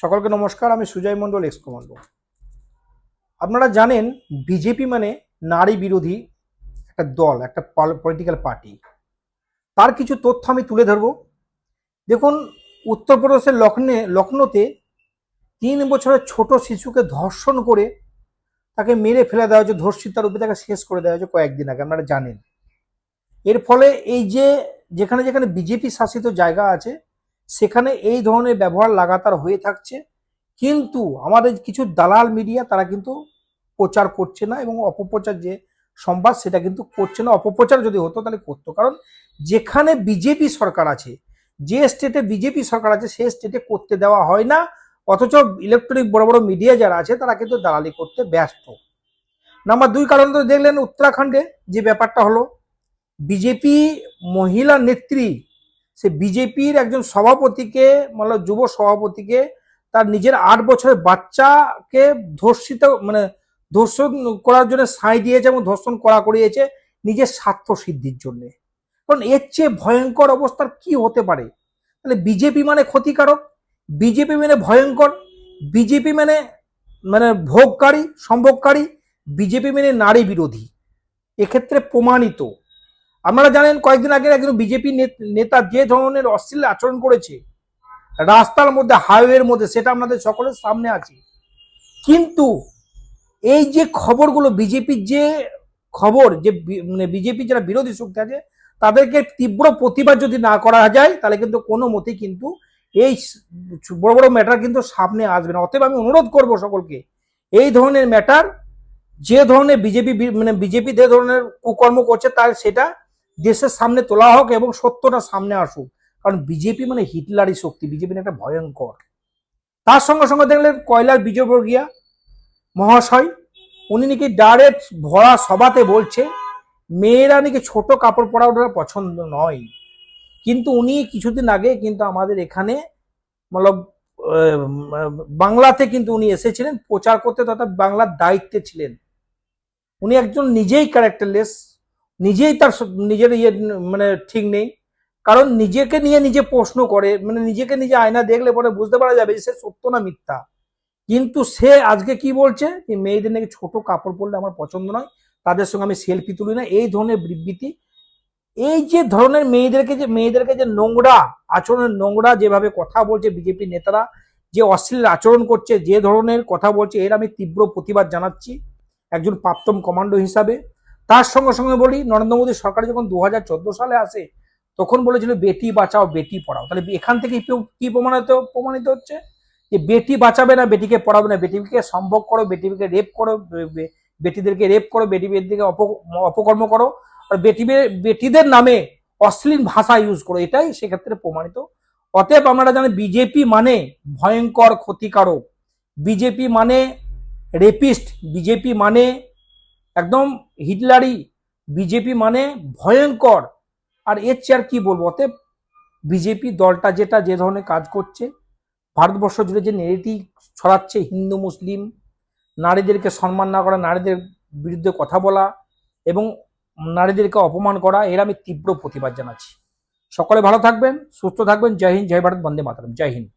সকলকে নমস্কার, আমি সুজয় মণ্ডল এক্স কমান্ডো আপনারা জানেন বিজেপি মানে নারী বিরোধী একটা দল, একটা পলিটিক্যাল পার্টি তার কিছু তথ্য আমি তুলে ধরব। দেখুন, উত্তরপ্রদেশের লখনে, লখনৌতে তিন বছরের ছোট শিশুকে ধর্ষণ করে তাকে মেরে ফেলে দেওয়া হয়েছে ধর্ষিতার রূপে তাকে শেষ করে দেওয়া হয়েছে কয়েকদিন আগে, আপনারা জানেন। এর ফলে এই যে, যেখানে যেখানে বিজেপি শাসিত জায়গা আছে সেখানে এই ধরনের ব্যবহার লাগাতার হয়ে থাকছে। কিন্তু আমাদের কিছু দালাল মিডিয়া তারা কিন্তু প্রচার করছে না এবং অপপ্রচার যে সংবাদ সেটা কিন্তু করছে না। অপপ্রচার যদি হতো তাহলে করতো। কারণ যেখানে বিজেপি সরকার আছে, যে স্টেটে বিজেপি সরকার আছে সেই স্টেটে করতে দেওয়া হয় না। অথচ ইলেকট্রনিক বড় বড় মিডিয়া যারা আছে তারা কিন্তু দালালি করতে ব্যস্ত। নাম্বার দুই কারণ তো দেখলেন, উত্তরাখণ্ডে যে ব্যাপারটা হলো, বিজেপি মহিলা নেত্রী সে বিজেপির একজন সভাপতিকে মানে যুব সভাপতিকে, তার নিজের আট বছরের বাচ্চাকে ধর্ষিত মানে ধর্ষণ করার জন্য সাঁই দিয়েছে এবং ধর্ষণ করা করিয়েছে নিজের স্বার্থ সিদ্ধির জন্য। কারণ এর চেয়ে ভয়ঙ্কর অবস্থার কি হতে পারে? তাহলে বিজেপি মানে ক্ষতিকারক? বিজেপি মানে ভয়ঙ্কর? বিজেপি মানে মানে ভোগকারী, সম্ভোগকারী? বিজেপি মানে নারী বিরোধী। এক্ষেত্রে প্রমাণিত। আপনারা জানেন, কয়েকদিন আগে একজন বিজেপি নেতা যে ধরনের অশ্লীল আচরণ করেছে, রাস্তার মধ্যে, হাইওয়ের মধ্যে, সেটা আপনাদের সকলের সামনে আছে। কিন্তু এই যে খবরগুলো, বিজেপির যে খবর, যে মানে বিজেপির যারা বিরোধী শক্তি আছে, তাদেরকে তীব্র প্রতিবাদ যদি না করা যায়, তাহলে কিন্তু কোনো মতেই কিন্তু এই বড় বড় ম্যাটার কিন্তু সামনে আসবে না। অতএব আমি অনুরোধ করব সকলকে, এই ধরনের ম্যাটার যে ধরনের বিজেপি মানে বিজেপি যে ধরনের কুকর্ম করছে, তার সেটা দেশের সামনে তোলা হোক এবং সত্যটা সামনে আসুক। কারণ বিজেপি মানে হিটলারি শক্তি, বিজেপি একটা ভয়ঙ্কর। তার সঙ্গে সঙ্গে দেখলেন কয়লার বিজয়বর্গিয়া মহাশয়, উনি নাকি ডাইরেক্ট ভরা সভাতে বলছে, মেয়েরা নাকি ছোট কাপড় পরা ওটা পছন্দ নয়। কিন্তু উনি কিছুদিন আগে কিন্তু আমাদের এখানে মতলব বাংলাতে কিন্তু উনি এসেছিলেন, প্রচার করতে তথা বাংলার দায়িত্বে ছিলেন। উনি একজন নিজেই ক্যারেক্টারলেস নিজেই তার নিজের ইয়ে মানে ঠিক নেই। কারণ নিজেকে নিয়ে নিজে প্রশ্ন করে মানে নিজেকে নিজে আয়না দেখলে পরে বুঝতে পারা যাবে যে সে সত্য না মিথ্যা। কিন্তু সে আজকে কি বলছে? যে মেয়েদের নাকি ছোট কাপড় পরলে আমার পছন্দ নয়, তাদের সঙ্গে আমি সেলফি তুলি না, এই ধরনের বিবৃতি। এই যে ধরনের মেয়েদেরকে যে মেয়েদেরকে যে নোংরা আচরণের, নোংরা যেভাবে কথা বলছে বিজেপি নেতারা, যে অশ্লীল আচরণ করছে, যে ধরনের কথা বলছে, এর আমি তীব্র প্রতিবাদ জানাচ্ছি। একজন প্রাপ্তম কমান্ডো হিসাবে। তার সঙ্গে সঙ্গে বলি, নরেন্দ্র মোদী সরকার যখন দু হাজার চোদ্দ সালে আসে, তখন বলেছিল বেটি বাঁচাও, বেটি পড়াও। তাহলে এখান থেকে কি- প্রমাণিত প্রমাণিত হচ্ছে? যে বেটি বাঁচাবে না, বেটিকে পড়াবে না, বেটিকে সম্ভব করো, বেটিকে রেপ করো বেটিদেরকে রেপ করো, বেটি বেটিকে অপ- অপকর্ম করো, আর বেটি বেটিদের নামে অশ্লীল ভাষা ইউজ করো, এটাই সেক্ষেত্রে প্রমাণিত। অতএব আমরা জানি বিজেপি মানে ভয়ঙ্কর ক্ষতিকারক। বিজেপি মানে রেপিস্ট বিজেপি মানে একদম হিটলারি বিজেপি মানে ভয়ঙ্কর। আর এর চেয়ে আর কি বলব? অতএব বিজেপি দলটা যেটা যে ধরনের কাজ করছে, ভারতবর্ষ জুড়ে যে নেগেটিভ ছড়াচ্ছে, হিন্দু, মুসলিম, নারীদেরকে সম্মান না করা, নারীদের বিরুদ্ধে কথা বলা এবং নারীদেরকে অপমান করা, এর আমি তীব্র প্রতিবাদ জানাচ্ছি। সকলে ভালো থাকবেন, সুস্থ থাকবেন। জয় হিন্দ, জয় ভারত, বন্দে মাতরম। জয় হিন্দ।